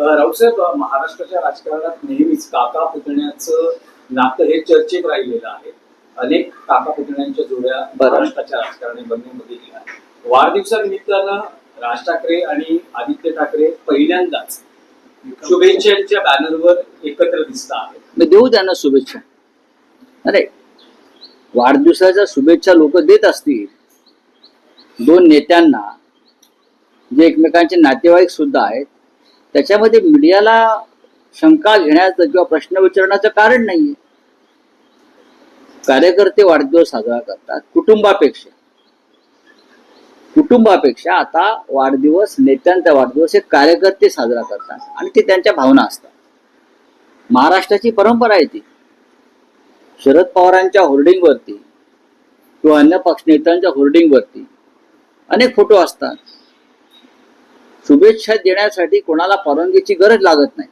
राऊसाहेब महाराष्ट्राच्या राजकारणात नेहमीच काका पुतण्याचं नातं हे चर्चेत राहिलेलं आहे. अनेक काका पुतण्यांच्या जोड्या. महाराष्ट्राच्या राजकारणी वाढदिवसानिमित्तानं राज ठाकरे आणि आदित्य ठाकरे पहिल्यांदाच शुभेच्छांच्या बॅनरवर एकत्र दिसत आहेत. देऊ त्यांना शुभेच्छा. अरे वाढदिवसाच्या शुभेच्छा लोक देत असतील. दोन नेत्यांना जे एकमेकांचे नातेवाईक सुद्धा आहेत त्याच्यामध्ये मीडियाला शंका घेण्याचं किंवा प्रश्न विचारण्याचं कारण नाहीये. कार्यकर्ते वाढदिवस साजरा करतात कुटुंबापेक्षा. कुटुंबापेक्षा आता वाढदिवस नेत्यांचा वाढदिवस हे कार्यकर्ते साजरा करतात आणि ते त्यांच्या भावना असतात. महाराष्ट्राची परंपरा आहे ती. शरद पवारांच्या होर्डिंगवरती किंवा अन्य पक्ष नेत्यांच्या होर्डिंगवरती अनेक फोटो असतात. शुभेच्छा देण्यासाठी कोणाला परवानगीची गरज लागत नाही.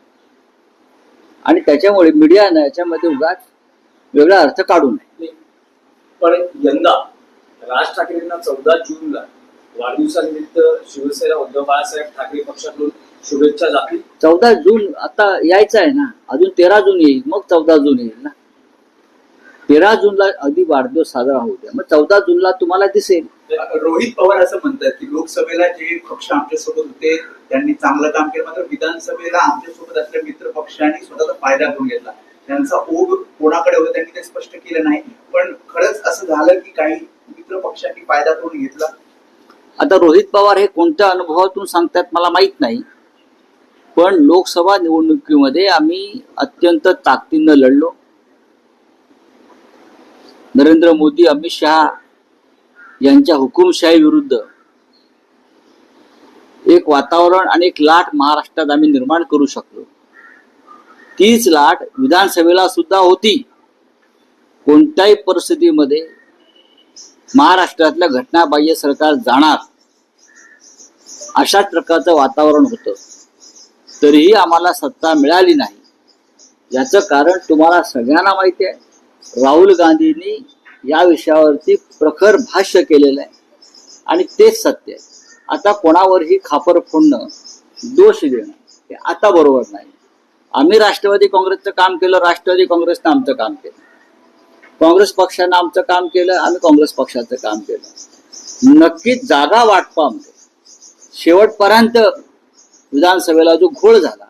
आणि त्याच्यामुळे मीडियानं याच्यामध्ये उगाच वेगळा अर्थ काढू नये. पण यंदा राज ठाकरेंना चौदा जूनला वाढदिवसानिमित्त शिवसेना उद्धव बाळासाहेब ठाकरे पक्षाकडून शुभेच्छा जातील. चौदा जून आता यायचं आहे ना. अजून तेरा जून येईल. मग चौदा जून येईल ना. तेरा जूनला अगदी वाढदिवस साजरा होऊ द्या. मग चौदा जूनला तुम्हाला दिसेल. रोहित पवार असं म्हणतात की लोकसभेला जे पक्ष आमच्यासोबत होते त्यांनी चांगलं काम केलं. मात्र विधानसभेला आमच्यासोबत असल्या मित्र पक्षांनी स्वतःचा फायदा करून घेतला. त्यांचा ओघ कोणाकडे होता त्यांनी ते स्पष्ट केलं नाही. पण खरंच असं झालं की काही मित्र पक्षांनी फायदा करून घेतला? आता रोहित पवार हे कोणत्या अनुभवातून सांगतात मला माहीत नाही. पण लोकसभा निवडणुकीमध्ये आम्ही अत्यंत ताकदीनं लढलो. नरेंद्र मोदी अमित शहा यांच्या हुकुमशाही विरुद्ध एक वातावरण आणि एक लाट महाराष्ट्रात आम्ही निर्माण करू शकलो. तीच लाट विधानसभेला सुद्धा होती. कोणत्याही परिस्थितीमध्ये महाराष्ट्रातल्या घटनाबाह्य सरकार जाणार अशाच प्रकारचं वातावरण होतं. तरीही आम्हाला सत्ता मिळाली नाही. याचं कारण तुम्हाला सगळ्यांना माहिती आहे. राहुल गांधींनी या विषयावरती प्रखर भाष्य केलेलं आहे. आणि तेच सत्य आहे. आता कोणावरही खापर फोडणं दोष देणं हे आता बरोबर नाही. आम्ही राष्ट्रवादी काँग्रेसचं काम केलं राष्ट्रवादी काँग्रेसनं आमचं काम केलं. काँग्रेस पक्षानं आमचं काम केलं आम्ही काँग्रेस पक्षाचं काम केलं. नक्कीच जागा वाटपामध्ये शेवटपर्यंत विधानसभेला जो घोळ झाला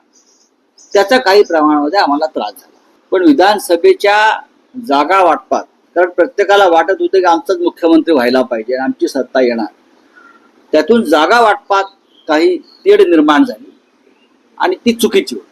त्याचा काही प्रमाणामध्ये आम्हाला त्रास झाला. पण विधानसभेच्या जागा वाटपात कारण प्रत्येकाला वाटत होतं की आमचाच मुख्यमंत्री व्हायला पाहिजे आमची सत्ता येणार. त्यातून जागा वाटपात काही तेढ निर्माण झाली आणि ती चुकीची होती.